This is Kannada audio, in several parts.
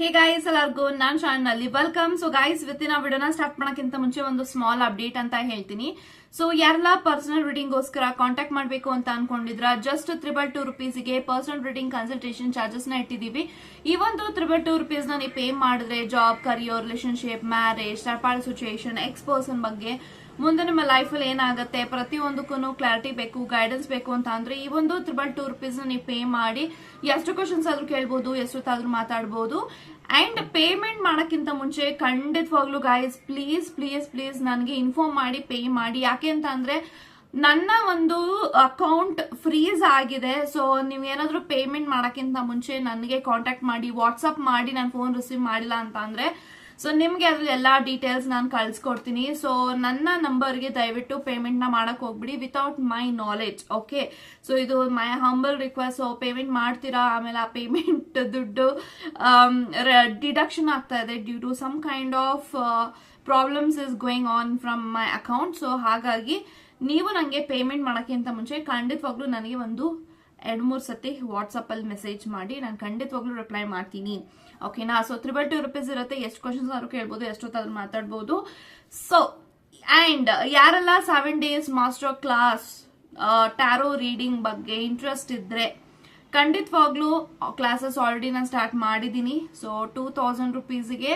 ಹೇ ಗಾಯ್ಸ್ ಎಲ್ಲರಿಗೂ? ನಾನ್ ಶಾನ್ನಲ್ಲಿ. ವೆಲ್ಕಮ್ ಸೊ ಗಾಯ್ಸ್ ಇನ್ ವಿಡಿಯೋನ ಸ್ಟಾರ್ಟ್ ಮಾಡೋಕ್ಕಿಂತ ಮುಂಚೆ ಒಂದು ಸ್ಮಾಲ್ ಅಪ್ಡೇಟ್ ಅಂತ ಹೇಳ್ತೀನಿ. ಸೊ ಯಾರೆಲ್ಲ ಪರ್ಸನಲ್ ರೀಡಿಂಗ್ಗೋಸ್ಕರ ಕಾಂಟ್ಯಾಕ್ಟ್ ಮಾಡಬೇಕು ಅಂತ ಅನ್ಕೊಂಡಿದ್ರ ಜಸ್ಟ್ ತ್ರಿಬಲ್ ಟು ರುಪೀಸ್ಗೆ ಪರ್ಸನಲ್ ರೀಡಿಂಗ್ ಕನ್ಸಲ್ಟೇಷನ್ ಚಾರ್ಜಸ್ನ ಇಟ್ಟಿದೀವಿ ಈ ಒಂದು ತ್ರಿಬಲ್ ಟು ರುಪೀಸ್ನ ನೀವು ಪೇ ಮಾಡಿದ್ರೆ ಜಾಬ್ ಕರಿಯರ್ ರಿಲೇಷನ್ಶಿಪ್ ಮ್ಯಾರೇಜ್ ಸರ್ಪಾಲ್ ಸಿಚುಯೇಷನ್ ಎಕ್ಸ್ ಪರ್ಸನ್ ಬಗ್ಗೆ ಮುಂದೆ ನಿಮ್ಮ ಲೈಫಲ್ಲಿ ಏನಾಗುತ್ತೆ ಪ್ರತಿಯೊಂದಕ್ಕೂ ಕ್ಲಾರಿಟಿ ಬೇಕು ಗೈಡೆನ್ಸ್ ಬೇಕು ಅಂತ ಅಂದ್ರೆ ಈ ಒಂದು ತ್ರಿಬಲ್ ಟೂ ರುಪೀಸ್ ನೀವು ಪೇ ಮಾಡಿ, ಎಷ್ಟು ಕ್ವಶನ್ಸ್ ಆದ್ರೂ ಕೇಳ್ಬೋದು, ಎಷ್ಟೊತ್ತಾದ್ರೂ ಮಾತಾಡ್ಬೋದು. ಅಂಡ್ ಪೇಮೆಂಟ್ ಮಾಡೋಕ್ಕಿಂತ ಮುಂಚೆ ಖಂಡಿತವಾಗ್ಲೂ ಗಾಯಸ್ ಪ್ಲೀಸ್ ಪ್ಲೀಸ್ ಪ್ಲೀಸ್ ನನಗೆ ಇನ್ಫಾರ್ಮ್ ಮಾಡಿ ಪೇ ಮಾಡಿ. ಯಾಕೆ ಅಂತ ಅಂದರೆ ನನ್ನ ಒಂದು ಅಕೌಂಟ್ ಫ್ರೀಸ್ ಆಗಿದೆ. ಸೊ ನೀವೇನಾದರೂ ಪೇಮೆಂಟ್ ಮಾಡೋಕ್ಕಿಂತ ಮುಂಚೆ ನನಗೆ ಕಾಂಟ್ಯಾಕ್ಟ್ ಮಾಡಿ ವಾಟ್ಸಪ್ ಮಾಡಿ, ನಾನು ಫೋನ್ ರಿಸೀವ್ ಮಾಡಿಲ್ಲ ಅಂತ ಅಂದ್ರೆ ಸೊ ನಿಮ್ಗೆ ಅದ್ರ ಎಲ್ಲಾ ಡೀಟೇಲ್ಸ್ ನಾನು ಕಳ್ಸಿಕೊಡ್ತೀನಿ. ಸೊ ನನ್ನ ನಂಬರ್ಗೆ ದಯವಿಟ್ಟು ಪೇಮೆಂಟ್ನ ಮಾಡಕ್ ಹೋಗ್ಬಿಡಿ without my knowledge okay so ಇದು my humble request so payment ಮಾಡ್ತೀರಾ? ಆಮೇಲೆ ಆ ಪೇಮೆಂಟ್ ದುಡ್ಡು ಡಿಡಕ್ಷನ್ ಆಗ್ತಾ ಇದೆ due to some kind of problems is going on from my account so ಹಾಗಾಗಿ, ನೀವು ನನಗೆ ಪೇಮೆಂಟ್ ಮಾಡೋಕ್ಕಿಂತ ಮುಂಚೆ ಖಂಡಿತವಾಗ್ಲೂ ನನಗೆ ಒಂದು ಎರಡು ಮೂರು ಸತಿ ವಾಟ್ಸಪ್ ಅಲ್ಲಿ ಮೆಸೇಜ್ ಮಾಡಿ ನಾನು ಖಂಡಿತವಾಗ್ಲೂ ರಿಪ್ಲೈ ಮಾಡ್ತೀನಿ. ಓಕೆನಾ ಸೊ ತ್ರಿಬಲ್ ಟು ರುಪೀಸ್ ಇರುತ್ತೆ. ಎಷ್ಟು ಕ್ವಶನ್ಸ್ ಆದ್ರೂ ಕೇಳ್ಬೋದು, ಎಷ್ಟೊತ್ತಾದ್ರೂ ಮಾತಾಡ್ಬೋದು. ಸೊ ಅಂಡ್ ಯಾರೆಲ್ಲ seven days master class tarot reading ಬಗ್ಗೆ ಇಂಟ್ರೆಸ್ಟ್ ಇದ್ರೆ ಖಂಡಿತವಾಗ್ಲೂ ಕ್ಲಾಸಸ್ ಆಲ್ರೆಡಿ ನಾನು ಸ್ಟಾರ್ಟ್ ಮಾಡಿದ್ದೀನಿ. So two thousand ರುಪೀಸ್ಗೆ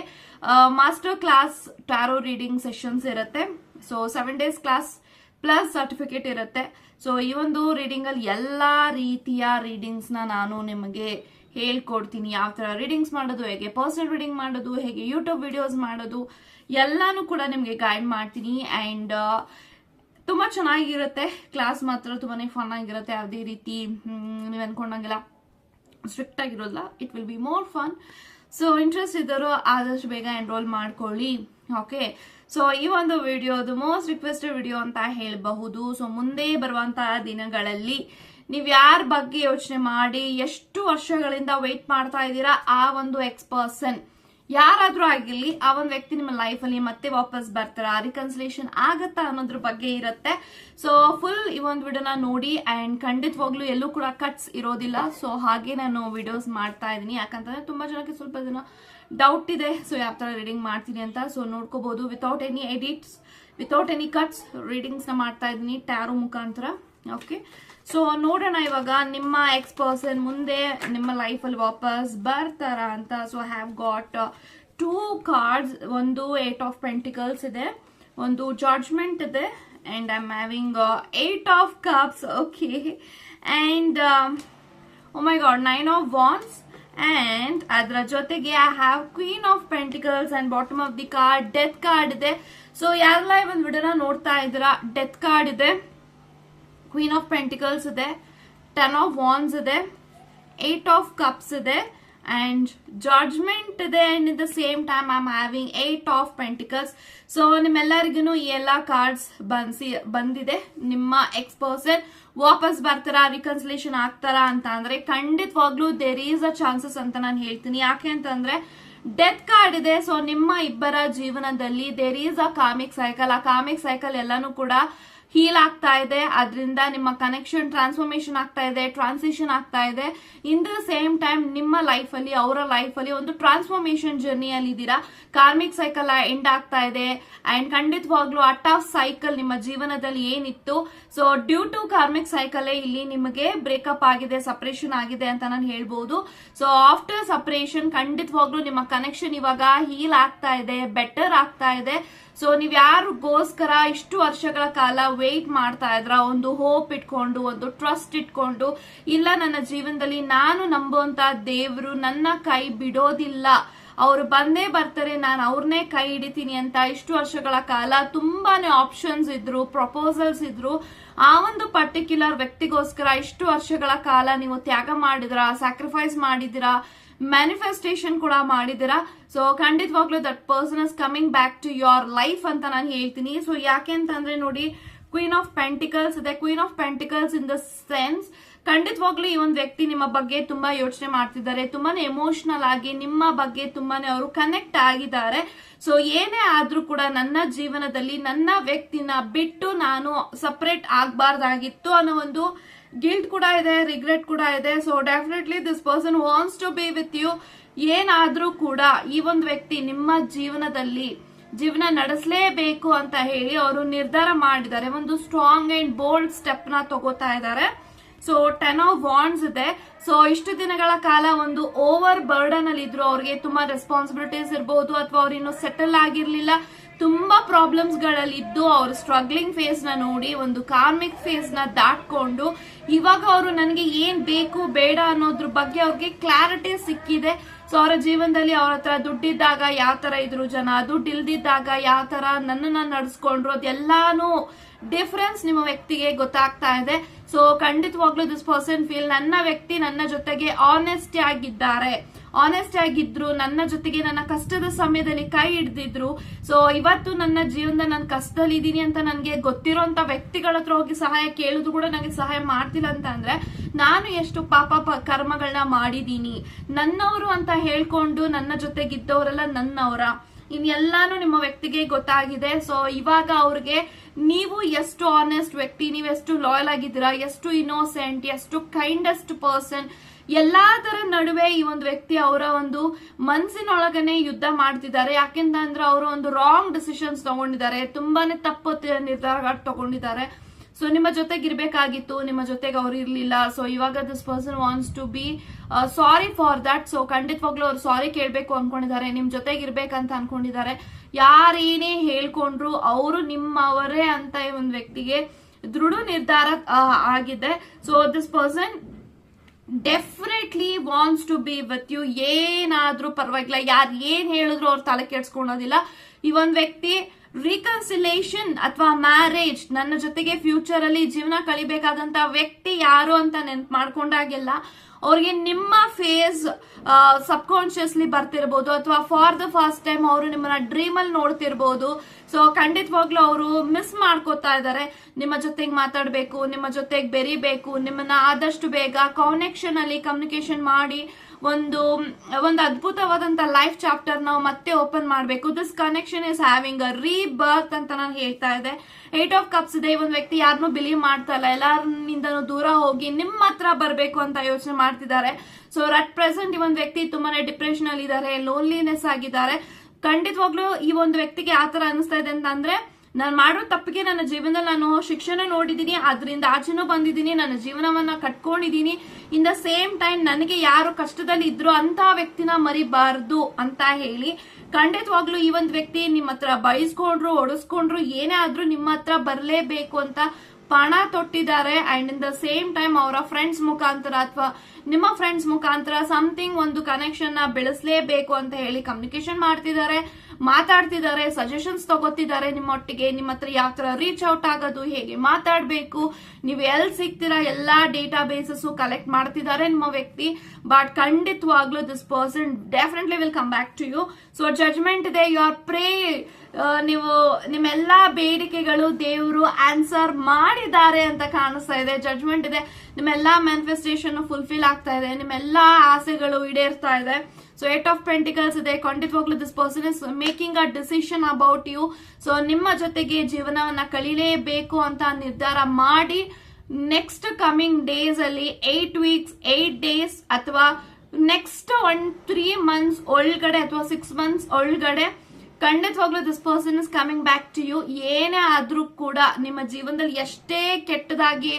master class tarot reading sessions ಇರುತ್ತೆ. So seven days class plus certificate ಇರುತ್ತೆ. ಸೊ ಈ ಒಂದು ರೀಡಿಂಗ್ ಅಲ್ಲಿ ಎಲ್ಲಾ ರೀತಿಯ ರೀಡಿಂಗ್ಸ್ನ ನಾನು ನಿಮಗೆ ಹೇಳ್ಕೊಡ್ತೀನಿ. ಯಾವ ತರ ರೀಡಿಂಗ್ಸ್ ಮಾಡೋದು, ಹೇಗೆ ಪರ್ಸನಲ್ ರೀಡಿಂಗ್ ಮಾಡೋದು, ಹೇಗೆ ಯೂಟ್ಯೂಬ್ ವಿಡಿಯೋಸ್ ಮಾಡೋದು, ಎಲ್ಲಾನು ಕೂಡ ನಿಮಗೆ ಗೈಡ್ ಮಾಡ್ತೀನಿ. ಅಂಡ್ ತುಂಬಾ ಚೆನ್ನಾಗಿರುತ್ತೆ. ಕ್ಲಾಸ್ ಮಾತ್ರ ತುಂಬಾನೇ ಫನ್ ಆಗಿರುತ್ತೆ. ಯಾವುದೇ ರೀತಿ ನೀವು ಅನ್ಕೊಂಡಂಗೆಲ್ಲ ಸ್ಟ್ರಿಕ್ಟ್ ಆಗಿರೋಲ್ಲ it will be more fun so interest ಇದ್ದರು ಆದಷ್ಟು ಬೇಗ ಎನ್ರೋಲ್ ಮಾಡ್ಕೊಳ್ಳಿ. ಓಕೆ ಸೊ ಈ ಒಂದು ವಿಡಿಯೋ ಅದು ಮೋಸ್ಟ್ ರಿಕ್ವೆಸ್ಟೆಡ್ ವಿಡಿಯೋ ಅಂತ ಹೇಳಬಹುದು. ಸೊ ಮುಂದೆ ಬರುವಂತಹ ದಿನಗಳಲ್ಲಿ ನೀವು ಯಾರ ಬಗ್ಗೆ ಯೋಚನೆ ಮಾಡಿ, ಎಷ್ಟು ವರ್ಷಗಳಿಂದ ವೆಯ್ಟ್ ಮಾಡ್ತಾ ಇದ್ದೀರಾ ಆ ಒಂದು ಎಕ್ಸ್ ಪರ್ಸನ್ ಯಾರಾದ್ರೂ ಆಗಿರ್ಲಿ, ಆ ಒಂದು ವ್ಯಕ್ತಿ ನಿಮ್ಮ ಲೈಫಲ್ಲಿ ಮತ್ತೆ ವಾಪಸ್ ಬರ್ತಾರ? ರಿಕನ್ಸಿಲೇಷನ್ ಆಗತ್ತಾ ಅನ್ನೋದ್ರ ಬಗ್ಗೆ ಇರುತ್ತೆ. ಸೊ ಫುಲ್ ಈ ಒಂದು ವಿಡಿಯೋನ ನೋಡಿ ಅಂಡ್ ಖಂಡಿತವಾಗ್ಲೂ ಎಲ್ಲೂ ಕೂಡ ಕಟ್ಸ್ ಇರೋದಿಲ್ಲ. ಸೊ ಹಾಗೆ ನಾನು ವಿಡಿಯೋಸ್ ಮಾಡ್ತಾ ಇದ್ದೀನಿ. ಯಾಕಂತಂದ್ರೆ ತುಂಬಾ ಜನಕ್ಕೆ ಸ್ವಲ್ಪ ಜನ ಡೌಟ್ ಇದೆ. ಸೊ ಯಾವ ತರ ರೀಡಿಂಗ್ ಮಾಡ್ತೀನಿ ಅಂತ. So ನೋಡ್ಕೋಬಹುದು without any edits without any cuts ರೀಡಿಂಗ್ಸ್ನ ಮಾಡ್ತಾ ಇದ್ದೀನಿ. ಟ್ಯಾರೋ ಮುಖಾಂತರ. ಓಕೆ ಸೊ ನೋಡೋಣ ಇವಾಗ ನಿಮ್ಮ ಎಕ್ಸ್ ಪರ್ಸನ್ ಮುಂದೆ ನಿಮ್ಮ ಲೈಫಲ್ಲಿ ವಾಪಸ್ ಬರ್ತಾರ ಅಂತ. So have got two cards ಒಂದು ಏಟ್ ಆಫ್ ಪೆಂಟಿಕಲ್ಸ್ ಇದೆ, ಒಂದು ಜಾಡ್ಜ್ಮೆಂಟ್ ಇದೆ and I am having eight of cups okay oh my God nine of wands and ಅದರ ಜೊತೆಗೆ I have queen of pentacles and bottom of the card death card ಇದೆ. ಸೊ ಯಾರೆಲ್ಲ ಈ ಒಂದು ವಿಡಿಯೋನ ನೋಡ್ತಾ ಇದ್ದೀರಾ? ಡೆತ್ ಕಾರ್ಡ್ ಇದೆ. ಕ್ವೀನ್ ಆಫ್ ಪೆಂಟಿಕಲ್ಸ್ ಇದೆ ಟೆನ್ ಆಫ್ ವಾನ್ಸ್ ಇದೆ ಏಟ್ ಆಫ್ ಕಪ್ಸ್ ಇದೆ ಅಂಡ್ ಜಡ್ಜ್ಮೆಂಟ್ ಇದೆ and in the same time I am having eight of pentacles so ನಿಮ್ಮೆಲ್ಲರಿಗೂ ಈ ಎಲ್ಲ ಕಾರ್ಡ್ಸ್ ಬನ್ಸಿ ಬಂದಿದೆ. ನಿಮ್ಮ ಎಕ್ಸ್ ಪರ್ಸನ್ ವಾಪಸ್ ಬರ್ತಾರ ರಿಕನ್ಸಿಲೇಷನ್ ಆಗ್ತಾರಾ ಅಂತ ಅಂದ್ರೆ ಖಂಡಿತವಾಗ್ಲೂ ದೇರ್ ಈಸ್ ಅ ಚಾನ್ಸಸ್ ಅಂತ ನಾನು ಹೇಳ್ತೀನಿ. ಯಾಕೆ ಅಂತಂದ್ರೆ ಡೆತ್ ಕಾರ್ಡ್ ಇದೆ ಸೊ ನಿಮ್ಮ ಇಬ್ಬರ ಜೀವನದಲ್ಲಿ there is a karmic cycle ಆ ಕಾಮಿಕ್ ಸೈಕಲ್ ಎಲ್ಲಾನು ಕೂಡ ಹೀಲ್ ಆಗ್ತಾ ಇದೆ. ಅದರಿಂದ ನಿಮ್ಮ ಕನೆಕ್ಷನ್ ಟ್ರಾನ್ಸ್ಫಾರ್ಮೇಶನ್ ಆಗ್ತಾ ಇದೆ ಟ್ರಾನ್ಸಿಷನ್ ಆಗ್ತಾ ಇದೆ. ಇನ್ ದ ಸೇಮ್ ಟೈಮ್ ನಿಮ್ಮ ಲೈಫ್ ಅಲ್ಲಿ, ಅವರ ಲೈಫ್ ಅಲ್ಲಿ ಒಂದು ಟ್ರಾನ್ಸ್ಫಾರ್ಮೇಶನ್ ಜರ್ನಿಯಲ್ಲಿ ಇದ್ದೀರಾ? ಕಾರ್ಮಿಕ್ ಸೈಕಲ್ ಎಂಡ್ ಆಗ್ತಾ ಇದೆ. ಅಂಡ್ ಖಂಡಿತವಾಗ್ಲೂ ಅಟ್ ಆಫ್ ಸೈಕಲ್ ನಿಮ್ಮ ಜೀವನದಲ್ಲಿ ಏನಿತ್ತು? So due to karmic cycle ಇಲ್ಲಿ ನಿಮಗೆ ಬ್ರೇಕಪ್ ಆಗಿದೆ ಸಪರೇಷನ್ ಆಗಿದೆ ಅಂತ ನಾನು ಹೇಳ್ಬಹುದು ಸೊ ಆಫ್ಟರ್ ಸಪರೇಷನ್ ಖಂಡಿತವಾಗ್ಲೂ ನಿಮ್ಮ ಕನೆಕ್ಷನ್ ಇವಾಗ ಹೀಲ್ ಆಗ್ತಾ ಇದೆ ಬೆಟರ್ ಆಗ್ತಾ ಇದೆ. ಸೊ ನೀವ್ ಯಾರಿಗೋಸ್ಕರ ಇಷ್ಟು ವರ್ಷಗಳ ಕಾಲ ವೇಟ್ ಮಾಡ್ತಾ ಇದ್ರ? ಒಂದು ಹೋಪ್ ಇಟ್ಕೊಂಡು, ಒಂದು ಟ್ರಸ್ಟ್ ಇಟ್ಕೊಂಡು, ಇಲ್ಲ ನನ್ನ ಜೀವನದಲ್ಲಿ ನಾನು ನಂಬುವಂತ ದೇವರು ನನ್ನ ಕೈ ಬಿಡೋದಿಲ್ಲ. ಅವ್ರು ಬಂದೇ ಬರ್ತಾರೆ, ನಾನು ಅವ್ರನ್ನೇ ಕೈ ಹಿಡಿತೀನಿ ಅಂತ ಇಷ್ಟು ವರ್ಷಗಳ ಕಾಲ ತುಂಬಾನೇ ಆಪ್ಷನ್ಸ್ ಇದ್ರು ಪ್ರಪೋಸಲ್ಸ್ ಇದ್ರು. ಆ ಒಂದು ಪರ್ಟಿಕ್ಯುಲರ್ ವ್ಯಕ್ತಿಗೋಸ್ಕರ ಇಷ್ಟು ವರ್ಷಗಳ ಕಾಲ ನೀವು ತ್ಯಾಗ ಮಾಡಿದ್ರ ಸ್ಯಾಕ್ರಿಫೈಸ್ ಮಾಡಿದಿರಾ ಮ್ಯಾನಿಫೆಸ್ಟೇಷನ್ ಕೂಡ ಮಾಡಿದಿರಾ ಸೊ ಖಂಡಿತವಾಗ್ಲೂ that person is coming back to your life ಅಂತ ನಾನು ಹೇಳ್ತೀನಿ. ಸೊ ಯಾಕೆ ಅಂತಂದ್ರೆ ನೋಡಿ ಕ್ವೀನ್ ಆಫ್ ಪೆಂಟಿಕಲ್ಸ್ ಇದೆ. Queen of pentacles in the sense ಖಂಡಿತವಾಗ್ಲೂ ಈ ಒಂದು ವ್ಯಕ್ತಿ ನಿಮ್ಮ ಬಗ್ಗೆ ತುಂಬಾ ಯೋಚನೆ ಮಾಡ್ತಿದ್ದಾರೆ. ತುಂಬಾನೇ ಎಮೋಷನಲ್ ಆಗಿ ನಿಮ್ಮ ಬಗ್ಗೆ ತುಂಬಾನೇ ಅವರು ಕನೆಕ್ಟ್ ಆಗಿದ್ದಾರೆ. ಸೊ ಏನೇ ಆದ್ರೂ ಕೂಡ ನನ್ನ ಜೀವನದಲ್ಲಿ ನನ್ನ ವ್ಯಕ್ತಿನ ಬಿಟ್ಟು ನಾನು ಸಪರೇಟ್ ಆಗಬಾರ್ದಾಗಿತ್ತು ಅನ್ನೋ ಒಂದು ಗಿಲ್ಟ್ ಕೂಡ ಇದೆ ರಿಗ್ರೆಟ್ ಕೂಡ ಇದೆ. So definitely this person wants to be with you ಏನಾದ್ರೂ ಕೂಡ ಈ ಒಂದು ವ್ಯಕ್ತಿ ನಿಮ್ಮ ಜೀವನದಲ್ಲಿ ಜೀವನ ನಡೆಸಲೇಬೇಕು ಅಂತ ಹೇಳಿ ಅವರು ನಿರ್ಧಾರ ಮಾಡಿದ್ದಾರೆ. ಒಂದು ಸ್ಟ್ರಾಂಗ್ ಅಂಡ್ ಬೋಲ್ಡ್ ಸ್ಟೆಪ್ನ ತಗೋತಾ ಇದ್ದಾರೆ. ಸೊ ಟೆನ್ ಆಫ್ ವಾಂಡ್ಸ್ ಇದೆ. ಸೊ ಇಷ್ಟು ದಿನಗಳ ಕಾಲ ಒಂದು ಓವರ್ ಬರ್ಡನ್ ಅಲ್ಲಿ ಇದ್ರು ಅವ್ರಿಗೆ ತುಂಬಾ ರೆಸ್ಪಾನ್ಸಿಬಿಲಿಟೀಸ್ ಇರಬಹುದು ಅಥವಾ ಅವ್ರು ಇನ್ನು ಸೆಟಲ್ ಆಗಿರ್ಲಿಲ್ಲ. ತುಂಬಾ ಪ್ರಾಬ್ಲಮ್ಸ್ಗಳಲ್ಲಿ ಇದ್ದು ಅವ್ರ ಸ್ಟ್ರಗ್ಲಿಂಗ್ ಫೇಸ್ನ ನೋಡಿ, ಒಂದು ಕಾರ್ಮಿಕ್ ಫೇಸ್ನ ದಾಟ್ಕೊಂಡು ಇವಾಗ ಅವರು ನನಗೆ ಏನ್ ಬೇಕು, ಬೇಡ ಅನ್ನೋದ್ರ ಬಗ್ಗೆ ಅವ್ರಿಗೆ ಕ್ಲಾರಿಟಿ ಸಿಕ್ಕಿದೆ. ಸೊ ಅವರ ಜೀವನದಲ್ಲಿ ಅವ್ರ ಹತ್ರ ದುಡ್ಡಿದ್ದಾಗ ಯಾವ ತರ ಇದ್ರು ಜನ ದುಡ್ಡು ಇಲ್ದಿದ್ದಾಗ ಯಾವ ತರ ನನ್ನನ್ನ ನಡೆಸ್ಕೊಂಡ್ರು, ಅದೆಲ್ಲಾನು ಡಿಫ್ರೆನ್ಸ್ ನಿಮ್ಮ ವ್ಯಕ್ತಿಗೆ ಗೊತ್ತಾಗ್ತಾ ಇದೆ. ಸೊ ಖಂಡಿತವಾಗ್ಲೂ ದಿಸ್ ಪರ್ಸನ್ ಫೀಲ್ ನನ್ನ ವ್ಯಕ್ತಿ ನನ್ನ ಜೊತೆಗೆ ಆನೆಸ್ಟ್ ಆಗಿದ್ದಾರೆ. ಆನೆಸ್ಟ್ ಆಗಿದ್ರು, ನನ್ನ ಜೊತೆಗೆ ನನ್ನ ಕಷ್ಟದ ಸಮಯದಲ್ಲಿ ಕೈ ಹಿಡ್ದಿದ್ರು. ಸೊ ಇವತ್ತು ನನ್ನ ಜೀವನದ ನಾನು ಕಷ್ಟದಲ್ಲಿ ಇದ್ದೀನಿ ಅಂತ ನನಗೆ ಗೊತ್ತಿರೋಂತ ವ್ಯಕ್ತಿಗಳ ಹತ್ರ ಹೋಗಿ ಸಹಾಯ ಕೇಳಿದ್ರು ಕೂಡ ನನಗೆ ಸಹಾಯ ಮಾಡ್ತಿಲ್ಲ ಅಂತ ಅಂದ್ರೆ, ನಾನು ಎಷ್ಟು ಪಾಪ ಕರ್ಮಗಳನ್ನ ಮಾಡಿದ್ದೀನಿ ನನ್ನವರು ಅಂತ ಹೇಳ್ಕೊಂಡು ನನ್ನ ಜೊತೆಗಿದ್ದವರೆಲ್ಲ ನನ್ನವರ. ಇನ್ನೆಲ್ಲಾನು ನಿಮ್ಮ ವ್ಯಕ್ತಿಗೆ ಗೊತ್ತಾಗಿದೆ. ಸೊ ಇವಾಗ ಅವ್ರಿಗೆ ನೀವು ಎಷ್ಟು ಆನೆಸ್ಟ್ ವ್ಯಕ್ತಿ, ನೀವು ಎಷ್ಟು ಲಾಯಲ್ ಆಗಿದ್ದೀರಾ, ಎಷ್ಟು ಇನ್ನೋಸೆಂಟ್ ಎಷ್ಟು ಕೈಂಡೆಸ್ಟ್ ಪರ್ಸನ್ ಎಲ್ಲಾದರ ನಡುವೆ ಈ ಒಂದು ವ್ಯಕ್ತಿ ಅವರ ಒಂದು ಮನಸ್ಸಿನೊಳಗನೆ ಯುದ್ಧ ಮಾಡ್ತಿದ್ದಾರೆ. ಯಾಕೆಂತ ಅಂದ್ರೆ ಅವರು ಒಂದು ರಾಂಗ್ ಡಿಸಿಷನ್ಸ್ ತಗೊಂಡಿದ್ದಾರೆ. ತುಂಬಾನೇ ತಪ್ಪು ನಿರ್ಧಾರ ತಗೊಂಡಿದ್ದಾರೆ. ಸೊ ನಿಮ್ಮ ಜೊತೆಗೆ ಇರಬೇಕಾಗಿತ್ತು, ನಿಮ್ಮ ಜೊತೆಗೆ ಅವ್ರು ಇರಲಿಲ್ಲ. ಸೊ ಇವಾಗ this person wants to be sorry for that so ಖಂಡಿತವಾಗ್ಲೂ ಅವ್ರು ಸಾರಿ ಕೇಳಬೇಕು ಅನ್ಕೊಂಡಿದ್ದಾರೆ. ನಿಮ್ ಜೊತೆಗೆ ಇರ್ಬೇಕಂತ ಅನ್ಕೊಂಡಿದ್ದಾರೆ. ಯಾರೇನೇ ಹೇಳ್ಕೊಂಡ್ರು ಅವರು ನಿಮ್ಮವರೇ ಅಂತ ಈ ಒಂದು ವ್ಯಕ್ತಿಗೆ ದೃಢ ನಿರ್ಧಾರ ಆಗಿದೆ. So this person definitely wants to be with you ಏನಾದ್ರೂ ಪರವಾಗಿಲ್ಲ. ಯಾರು ಏನ್ ಹೇಳಿದ್ರು ಅವ್ರು ತಲೆ ಕೆಡ್ಸ್ಕೊಳೋದಿಲ್ಲ ಈ ಒಂದು ವ್ಯಕ್ತಿ ರಿಕನ್ಸಿಲೇಷನ್ ಅಥವಾ ಮ್ಯಾರೇಜ್ ನನ್ನ ಜೊತೆಗೆ ಫ್ಯೂಚರ್ ಅಲ್ಲಿ ಜೀವನ ಕಳಿಬೇಕಾದಂತ ವ್ಯಕ್ತಿ ಯಾರು ಅಂತ ನೆನ್ಪು ಮಾಡ್ಕೊಂಡಾಗೆಲ್ಲ ಅವ್ರಿಗೆ ನಿಮ್ಮ ಫೇಸ್ ಸಬ್ ಕಾನ್ಶಿಯಸ್ಲಿ ಬರ್ತಿರ್ಬೋದು ಅಥವಾ ಫಾರ್ ದ ಫಸ್ಟ್ ಟೈಮ್ ಅವರು ನಿಮ್ಮನ್ನ ಡ್ರೀಮ್ ಅಲ್ಲಿ ನೋಡ್ತಿರ್ಬೋದು. ಸೊ ಖಂಡಿತವಾಗ್ಲೂ ಅವರು ಮಿಸ್ ಮಾಡ್ಕೋತಾ ಇದ್ದಾರೆ ನಿಮ್ಮ ಜೊತೆಗೆ ಮಾತಾಡಬೇಕು, ನಿಮ್ಮ ಜೊತೆಗೆ ಬೆರಿಬೇಕು, ನಿಮ್ಮನ್ನ ಆದಷ್ಟು ಬೇಗ ಕಾನೆಕ್ಷನ್ ಅಲ್ಲಿ ಕಮ್ಯುನಿಕೇಶನ್ ಮಾಡಿ ಒಂದು ಒಂದು ಅದ್ಭುತವಾದಂತ ಲೈಫ್ ಚಾಪ್ಟರ್ ನಾವು ಮತ್ತೆ ಓಪನ್ ಮಾಡಬೇಕು. This connection is having a rebirth ಅಂತ ನಾನು ಹೇಳ್ತಾ ಇದ್ದೆ. ಏಟ್ ಆಫ್ ಕಪ್ಸ್ ಇದೆ ಒಂದು ವ್ಯಕ್ತಿ ಯಾರನ್ನೂ ಬಿಲೀವ್ ಮಾಡ್ತಾ ಇಲ್ಲ. ಎಲ್ಲಾರಿಂದನೂ ದೂರ ಹೋಗಿ ನಿಮ್ಮ ಹತ್ರ ಬರಬೇಕು ಅಂತ ಯೋಚನೆ ಮಾಡ್ತಿದ್ದಾರೆ. ಸೊ ಅಟ್ ಪ್ರೆಸೆಂಟ್ ಈ ಒಂದು ವ್ಯಕ್ತಿ ತುಂಬಾನೇ ಡಿಪ್ರೆಷನ್ ಅಲ್ಲಿ ಇದ್ದಾರೆ ಲೋನ್ಲಿನೆಸ್ ಆಗಿದ್ದಾರೆ. ಖಂಡಿತವಾಗ್ಲೂ ಈ ಒಂದು ವ್ಯಕ್ತಿಗೆ ಆ ಥರ ಅನಿಸ್ತಾ ಇದೆ ಅಂತ ಅಂದ್ರೆ ನಾನು ಮಾಡೋ ತಪ್ಪಿಗೆ ನನ್ನ ಜೀವನದಲ್ಲಿ ನಾನು ಶಿಕ್ಷಣ ನೋಡಿದ್ದೀನಿ ಅದರಿಂದ ಆಚೆನೂ ಬಂದಿದ್ದೀನಿ, ನನ್ನ ಜೀವನವನ್ನ ಕಟ್ಕೊಂಡಿದ್ದೀನಿ. ಇನ್ ದ ಸೇಮ್ ಟೈಮ್ ನನಗೆ ಯಾರು ಕಷ್ಟದಲ್ಲಿ ಇದ್ರು ಅಂತ ವ್ಯಕ್ತಿನ ಮರಿಬಾರ್ದು ಅಂತ ಹೇಳಿ ಖಂಡಿತವಾಗ್ಲೂ ಈ ಒಂದು ವ್ಯಕ್ತಿ ನಿಮ್ಮ ಹತ್ರ ಬಯಸ್ಕೊಂಡ್ರು ಒಡಿಸ್ಕೊಂಡ್ರು ಏನೇ ಆದ್ರೂ ನಿಮ್ಮ ಹತ್ರ ಬರಲೇಬೇಕು ಅಂತ ಪಣ ತೊಟ್ಟಿದ್ದಾರೆ. And in the same time ಅವರ ಫ್ರೆಂಡ್ಸ್ ಮುಖಾಂತರ ಅಥವಾ ನಿಮ್ಮ ಫ್ರೆಂಡ್ಸ್ ಮುಖಾಂತರ ಸಮಥಿಂಗ್ ಒಂದು ಕನೆಕ್ಷನ್ನ ಬೆಳೆಸಲೇಬೇಕು ಅಂತ ಹೇಳಿ ಕಮ್ಯುನಿಕೇಶನ್ ಮಾಡ್ತಿದ್ದಾರೆ. ಮಾತಾಡ್ತಿದ್ದಾರೆ ಸಜೆಷನ್ಸ್ ತಗೋತಿದ್ದಾರೆ ನಿಮ್ಮೊಟ್ಟಿಗೆ, ನಿಮ್ಮ ಹತ್ರ ಯಾವ ತರ ರೀಚ್ ಔಟ್ ಆಗೋದು, ಹೇಗೆ ಮಾತಾಡಬೇಕು. ನೀವು ಎಲ್ಲಿ ಸಿಗ್ತೀರಾ, ಎಲ್ಲಾ ಡೇಟಾ ಬೇಸಸ್ ಕಲೆಕ್ಟ್ ಮಾಡ್ತಿದ್ದಾರೆ ನಿಮ್ಮ ವ್ಯಕ್ತಿ. ಬಟ್ ಖಂಡಿತವಾಗ್ಲೂ this person definitely will come back to you so judgement ಇದೆ ಯು ಆರ್ ಪ್ರೇ ನೀವು ನಿಮ್ಮೆಲ್ಲಾ ಬೇಡಿಕೆಗಳು ದೇವರು ಆನ್ಸರ್ ಮಾಡಿದ್ದಾರೆ ಅಂತ ಕಾಣಿಸ್ತಾ ಇದೆ. ಜಜ್ಮೆಂಟ್ ಇದೆ ನಿಮ್ಮೆಲ್ಲಾ ಮ್ಯಾನಿಫೆಸ್ಟೇಷನ್ ಫುಲ್ಫಿಲ್ ಆಗ್ತಾ ಇದೆ. ನಿಮ್ಮೆಲ್ಲಾ ಆಸೆಗಳು ಈಡೇರ್ತಾ ಇದೆ. ಸೊ ಏಟ್ ಆಫ್ ಪೆಂಟಿಕಲ್ಸ್ ಇದೆ. ಖಂಡಿತವಾಗ್ಲೂ this person is making a decision about you so ನಿಮ್ಮ ಜೊತೆಗೆ ಜೀವನವನ್ನ ಕಳೀಲೇಬೇಕು ಅಂತ ನಿರ್ಧಾರ ಮಾಡಿ ನೆಕ್ಸ್ಟ್ ಕಮಿಂಗ್ ಡೇಸ್ ಅಲ್ಲಿ ಏಟ್ ವೀಕ್ಸ್ ಏಟ್ ಡೇಸ್ ಅಥವಾ ನೆಕ್ಸ್ಟ್ ಒನ್ ತ್ರೀ ಮಂತ್ಸ್ ಒಳಗಡೆ ಅಥವಾ ಸಿಕ್ಸ್ ಮಂತ್ಸ್ ಒಳಗಡೆ ಖಂಡಿತವಾಗ್ಲೂ this person is coming back to you ಏನೇ ಆದ್ರೂ ಕೂಡ ನಿಮ್ಮ ಜೀವನದಲ್ಲಿ ಎಷ್ಟೇ ಕೆಟ್ಟದಾಗಿ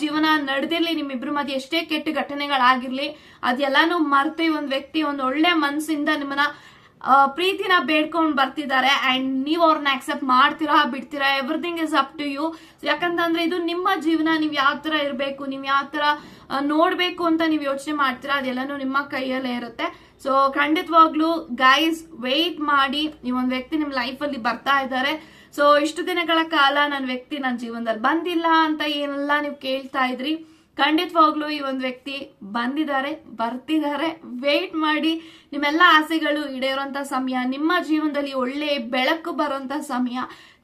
ಜೀವನ ನಡೆದಿರ್ಲಿ, ನಿಮ್ಮಿಬ್ರ ಮಧ್ಯೆ ಎಷ್ಟೇ ಕೆಟ್ಟ ಘಟನೆಗಳಾಗಿರ್ಲಿ, ಅದೆಲ್ಲಾನು ಮರ್ತಿ ಒಂದ್ ವ್ಯಕ್ತಿ ಒಂದು ಒಳ್ಳೆ ಮನಸ್ಸಿಂದ ನಿಮ್ಮನ್ನ ಪ್ರೀತಿನ ಬೇಡ್ಕೊಂಡ್ ಬರ್ತಿದ್ದಾರೆ ಅಂಡ್ ನೀವು ಅವ್ರನ್ನ ಅಕ್ಸೆಪ್ಟ್ ಮಾಡ್ತೀರಾ, ಬಿಡ್ತೀರಾ everything is up to you ಯಾಕಂತಂದ್ರೆ ಇದು ನಿಮ್ಮ ಜೀವನ, ನೀವು ಯಾವ ತರ ಇರಬೇಕು, ನೀವು ಯಾವ ತರ ನೋಡ್ಬೇಕು ಅಂತ ನೀವು ಯೋಚನೆ ಮಾಡ್ತೀರಾ, ಅದೆಲ್ಲನೂ ನಿಮ್ಮ ಕೈಯಲ್ಲೇ ಇರುತ್ತೆ. ಸೊ ಖಂಡಿತವಾಗ್ಲೂ ಗೈಸ್ ವೆಯ್ಟ್ ಮಾಡಿ. ನೀವೊಂದು ವ್ಯಕ್ತಿ ನಿಮ್ ಲೈಫ್ ಅಲ್ಲಿ ಬರ್ತಾ ಇದ್ದಾರೆ. ಸೊ ಇಷ್ಟು ದಿನಗಳ ಕಾಲ ನನ್ನ ವ್ಯಕ್ತಿ ನನ್ನ ಜೀವನದಲ್ಲಿ ಬಂದಿಲ್ಲ ಅಂತ ಏನೆಲ್ಲ ನೀವು ಕೇಳ್ತಾ ಇದ್ರಿ. ಖಂಡಿತವಾಗ್ಲೂ ಈ ಒಂದು ವ್ಯಕ್ತಿ ಬಂದಿದ್ದಾರೆ, ಬರ್ತಿದ್ದಾರೆ. ವೇಟ್ ಮಾಡಿ. ನಿಮ್ಮೆಲ್ಲ ಆಸೆಗಳು ಈಡೇರುವಂತ ಸಮಯ, ನಿಮ್ಮ ಜೀವನದಲ್ಲಿ ಒಳ್ಳೆ ಬೆಳಕು ಬರೋಂಥ ಸಮಯ.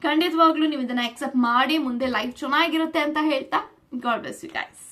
ಖಂಡಿತವಾಗ್ಲೂ ನೀವು ಇದನ್ನ ಅಕ್ಸೆಪ್ಟ್ ಮಾಡಿ, ಮುಂದೆ ಲೈಫ್ ಚೆನ್ನಾಗಿರುತ್ತೆ ಅಂತ ಹೇಳ್ತಾ ಗಾಡ್ ಬೆಸ್ ಯು ಗೈಸ್